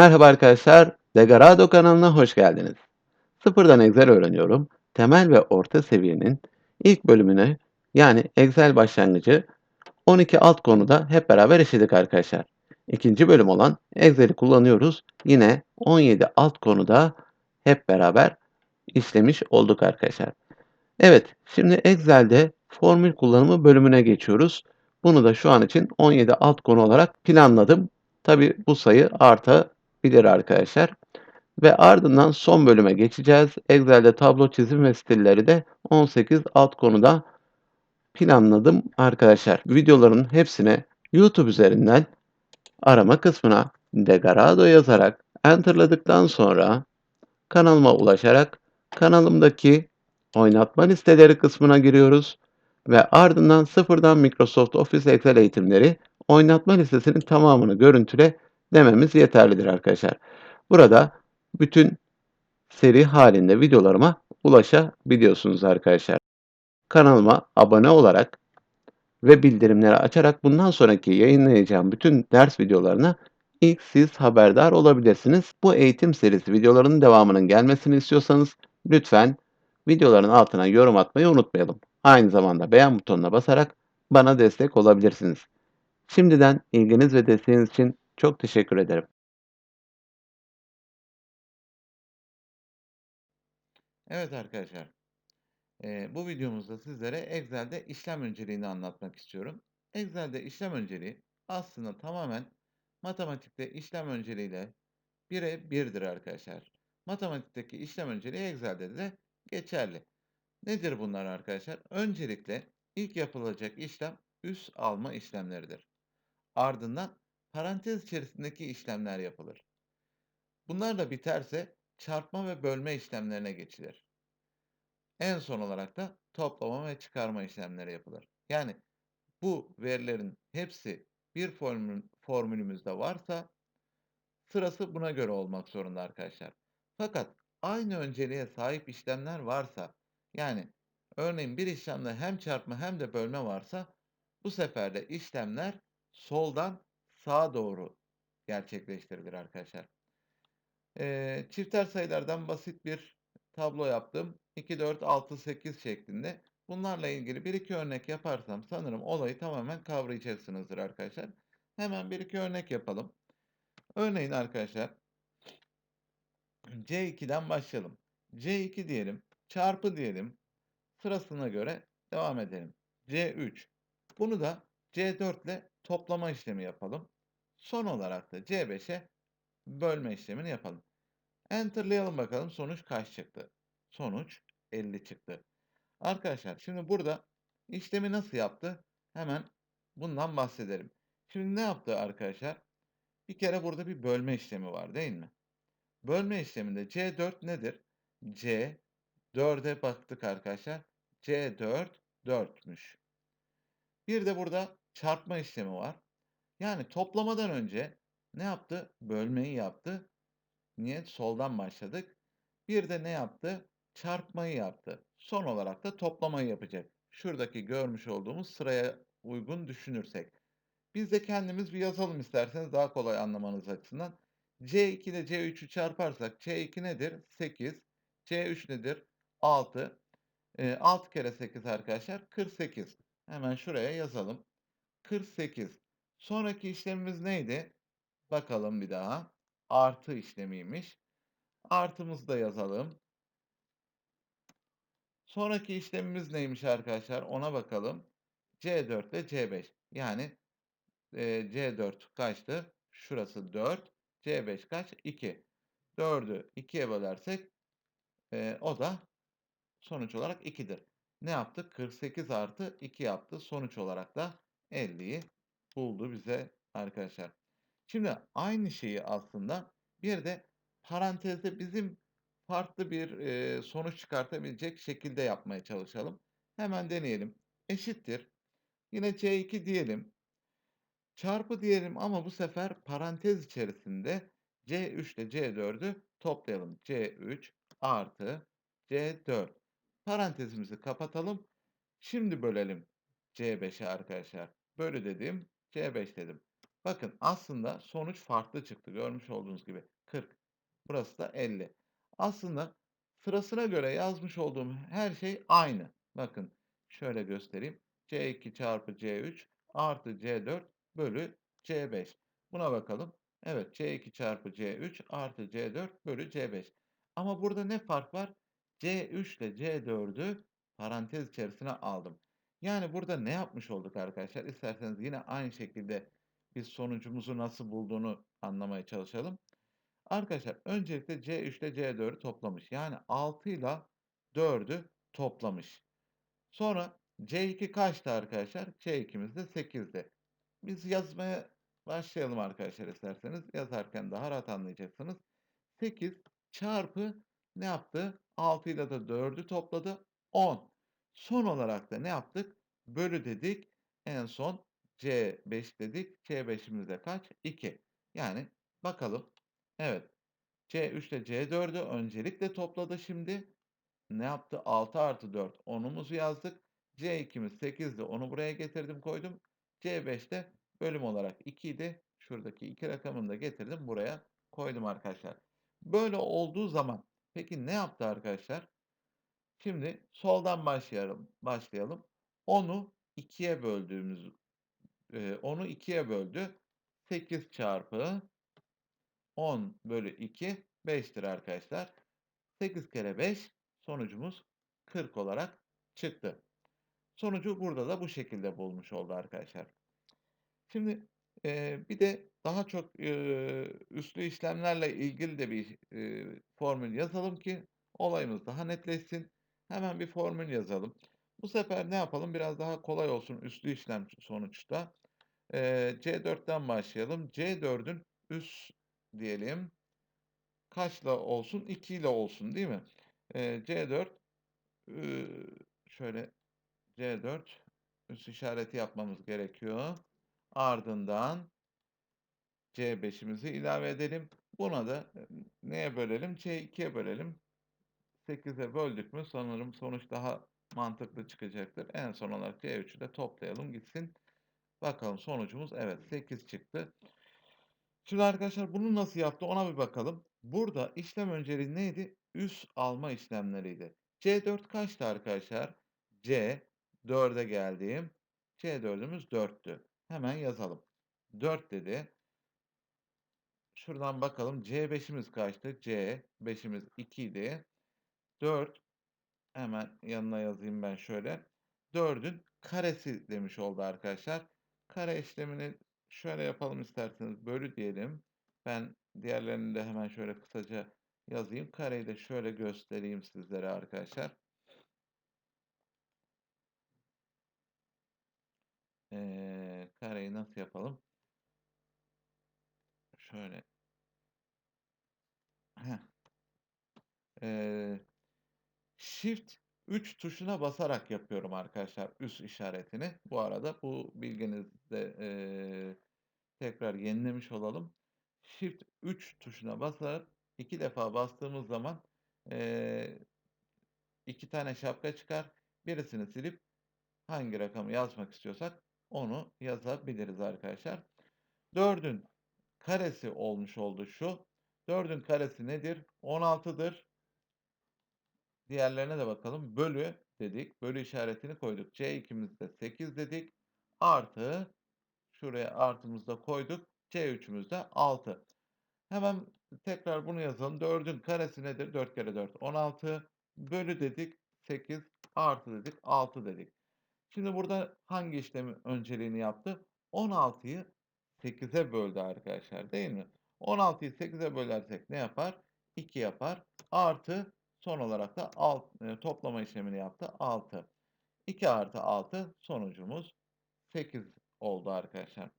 Merhaba arkadaşlar, Degarado kanalına hoş geldiniz. Sıfırdan Excel öğreniyorum. Temel ve orta seviyenin ilk bölümüne yani Excel başlangıcı 12 alt konuda hep beraber işledik arkadaşlar. İkinci bölüm olan Excel'i kullanıyoruz. Yine 17 alt konuda hep beraber işlemiş olduk arkadaşlar. Evet, şimdi Excel'de formül kullanımı bölümüne geçiyoruz. Bunu da şu an için 17 alt konu olarak planladım. Tabi bu sayı artabilir arkadaşlar. Ve ardından son bölüme geçeceğiz. Excel'de tablo çizim ve stilleri de 18 alt konuda planladım arkadaşlar. Videoların hepsine YouTube üzerinden arama kısmına Degarado yazarak enterladıktan sonra kanalıma ulaşarak kanalımdaki oynatma listeleri kısmına giriyoruz ve ardından sıfırdan Microsoft Office Excel eğitimleri oynatma listesinin tamamını görüntüle dememiz yeterlidir arkadaşlar. Burada bütün seri halinde videolarıma ulaşabiliyorsunuz arkadaşlar. Kanalıma abone olarak ve bildirimleri açarak bundan sonraki yayınlayacağım bütün ders videolarına ilk siz haberdar olabilirsiniz. Bu eğitim serisi videolarının devamının gelmesini istiyorsanız lütfen videoların altına yorum atmayı unutmayalım. Aynı zamanda beğen butonuna basarak bana destek olabilirsiniz. Şimdiden ilginiz ve desteğiniz için çok teşekkür ederim. Evet arkadaşlar, e, bu videomuzda sizlere Excel'de işlem önceliğini anlatmak istiyorum. Excel'de işlem önceliği aslında tamamen matematikte işlem önceliğiyle bire birdir arkadaşlar. Matematikteki işlem önceliği Excel'de de geçerli. Nedir bunlar arkadaşlar? Öncelikle ilk yapılacak işlem üs alma işlemleridir. Ardından parantez içerisindeki işlemler yapılır. Bunlar da biterse çarpma ve bölme işlemlerine geçilir. En son olarak da toplama ve çıkarma işlemleri yapılır. Yani bu verilerin hepsi bir formül, formülümüzde varsa sırası buna göre olmak zorunda arkadaşlar. Fakat aynı önceliğe sahip işlemler varsa yani örneğin bir işlemde hem çarpma hem de bölme varsa bu sefer de işlemler soldan sağa doğru gerçekleştirilir arkadaşlar. Ee, çifter sayılardan basit bir tablo yaptım. 2, 4, 6, 8 şeklinde. Bunlarla ilgili bir iki örnek yaparsam sanırım olayı tamamen kavrayacaksınızdır arkadaşlar. Hemen bir iki örnek yapalım. Örneğin arkadaşlar C2'den başlayalım. C2 diyelim, çarpı diyelim. Sırasına göre devam edelim. C3. Bunu da C4 ile toplama işlemi yapalım. Son olarak da C5'e bölme işlemini yapalım. Enter'layalım bakalım sonuç kaç çıktı. Sonuç 50 çıktı. Arkadaşlar şimdi burada işlemi nasıl yaptı? Hemen bundan bahsedelim. Şimdi ne yaptı arkadaşlar? Bir kere burada bir bölme işlemi var değil mi? Bölme işleminde C4 nedir? C 4'e baktık arkadaşlar. C4 4'müş. Bir de burada çarpma işlemi var. Yani toplamadan önce ne yaptı? Bölmeyi yaptı. Niye? Soldan başladık. Bir de ne yaptı? Çarpmayı yaptı. Son olarak da toplamayı yapacak. Şuradaki görmüş olduğumuz sıraya uygun düşünürsek. Biz de kendimiz bir yazalım isterseniz daha kolay anlamanız açısından. C2 ile C3'ü çarparsak C2 nedir? 8. C3 nedir? 6. E, 6 kere 8 arkadaşlar 48. Hemen şuraya yazalım. 48. Sonraki işlemimiz neydi? Bakalım bir daha. Artı işlemiymiş. Artımızı da yazalım. Sonraki işlemimiz neymiş arkadaşlar? Ona bakalım. C4 ile C5. Yani e, C4 kaçtı? Şurası 4. C5 kaç? 2. 4'ü 2'ye bölersek e, o da sonuç olarak 2'dir. Ne yaptı? 48 artı 2 yaptı. Sonuç olarak da 50'yi buldu bize arkadaşlar. Şimdi aynı şeyi aslında bir de parantezde bizim farklı bir e, sonuç çıkartabilecek şekilde yapmaya çalışalım. Hemen deneyelim. Eşittir. Yine C2 diyelim. Çarpı diyelim ama bu sefer parantez içerisinde C3 ile C4'ü toplayalım. C3 artı C4. Parantezimizi kapatalım. Şimdi bölelim C5'e arkadaşlar. Bölü dedim. C5 dedim. Bakın aslında sonuç farklı çıktı. Görmüş olduğunuz gibi 40. Burası da 50. Aslında sırasına göre yazmış olduğum her şey aynı. Bakın şöyle göstereyim. C2 çarpı C3 artı C4 bölü C5. Buna bakalım. Evet C2 çarpı C3 artı C4 bölü C5. Ama burada ne fark var? C3 ile C4'ü parantez içerisine aldım. Yani burada ne yapmış olduk arkadaşlar? İsterseniz yine aynı şekilde biz sonucumuzu nasıl bulduğunu anlamaya çalışalım. Arkadaşlar öncelikle C3 ile C4'ü toplamış. Yani 6 ile 4'ü toplamış. Sonra C2 kaçtı arkadaşlar? C2'miz de 8'di. Biz yazmaya başlayalım arkadaşlar isterseniz. Yazarken daha rahat anlayacaksınız. 8 çarpı ne yaptı? 6 ile de 4'ü topladı. 10. Son olarak da ne yaptık? Bölü dedik. En son C5 dedik. C5'imiz de kaç? 2. Yani bakalım. Evet. C3 ile C4'ü öncelikle topladı şimdi. Ne yaptı? 6 artı 4. 10'umuzu yazdık. C2'miz 8'di. Onu buraya getirdim koydum. C5'te bölüm olarak 2 idi. Şuradaki 2 rakamını da getirdim. Buraya koydum arkadaşlar. Böyle olduğu zaman peki ne yaptı arkadaşlar? Şimdi soldan başlayalım. başlayalım. 10'u 2'ye böldüğümüz e, 10'u 2'ye böldü. 8 çarpı 10 bölü 2 5'tir arkadaşlar. 8 kere 5 sonucumuz 40 olarak çıktı. Sonucu burada da bu şekilde bulmuş oldu arkadaşlar. Şimdi e, bir de daha çok e, üslü işlemlerle ilgili de bir e, formül yazalım ki olayımız daha netleşsin. Hemen bir formül yazalım. Bu sefer ne yapalım? Biraz daha kolay olsun üslü işlem sonuçta. E, C4'ten başlayalım. C4'ün üst diyelim. Kaçla olsun? 2 ile olsun değil mi? E, C4 e, şöyle C4 üst işareti yapmamız gerekiyor. Ardından C5'imizi ilave edelim. Buna da neye bölelim? C2'ye bölelim. 8'e böldük mü sanırım sonuç daha mantıklı çıkacaktır. En son olarak C3'ü de toplayalım gitsin. Bakalım sonucumuz evet 8 çıktı. Şimdi arkadaşlar bunu nasıl yaptı ona bir bakalım. Burada işlem önceliği neydi? Üst alma işlemleriydi. C4 kaçtı arkadaşlar? C 4'e geldim. C4'ümüz 4'tü. Hemen yazalım. 4 dedi. Şuradan bakalım. C5'imiz kaçtı? C5'imiz 2 idi. 4 hemen yanına yazayım ben şöyle. 4'ün karesi demiş oldu arkadaşlar. Kare işlemini şöyle yapalım isterseniz. Bölü diyelim. Ben diğerlerini de hemen şöyle kısaca yazayım. Kareyi de şöyle göstereyim sizlere arkadaşlar. Ee, kareyi nasıl yapalım? Şöyle. Heh. Ee, Shift 3 tuşuna basarak yapıyorum arkadaşlar üst işaretini. Bu arada bu bilginizde e, tekrar yenilemiş olalım. Shift 3 tuşuna basarak iki defa bastığımız zaman e, iki tane şapka çıkar. Birisini silip hangi rakamı yazmak istiyorsak onu yazabiliriz arkadaşlar. 4'ün karesi olmuş oldu şu. 4'ün karesi nedir? 16'dır. Diğerlerine de bakalım. Bölü dedik. Bölü işaretini koyduk. C2'mizde 8 dedik. Artı şuraya artımızda koyduk. C3'ümüzde 6. Hemen tekrar bunu yazalım. 4'ün karesi nedir? 4 kere 4 16. Bölü dedik. 8 artı dedik. 6 dedik. Şimdi burada hangi işlemi önceliğini yaptı? 16'yı 8'e böldü arkadaşlar değil mi? 16'yı 8'e bölersek ne yapar? 2 yapar. Artı son olarak da alt, e, toplama işlemini yaptı. 6. 2 artı 6 sonucumuz 8 oldu arkadaşlar.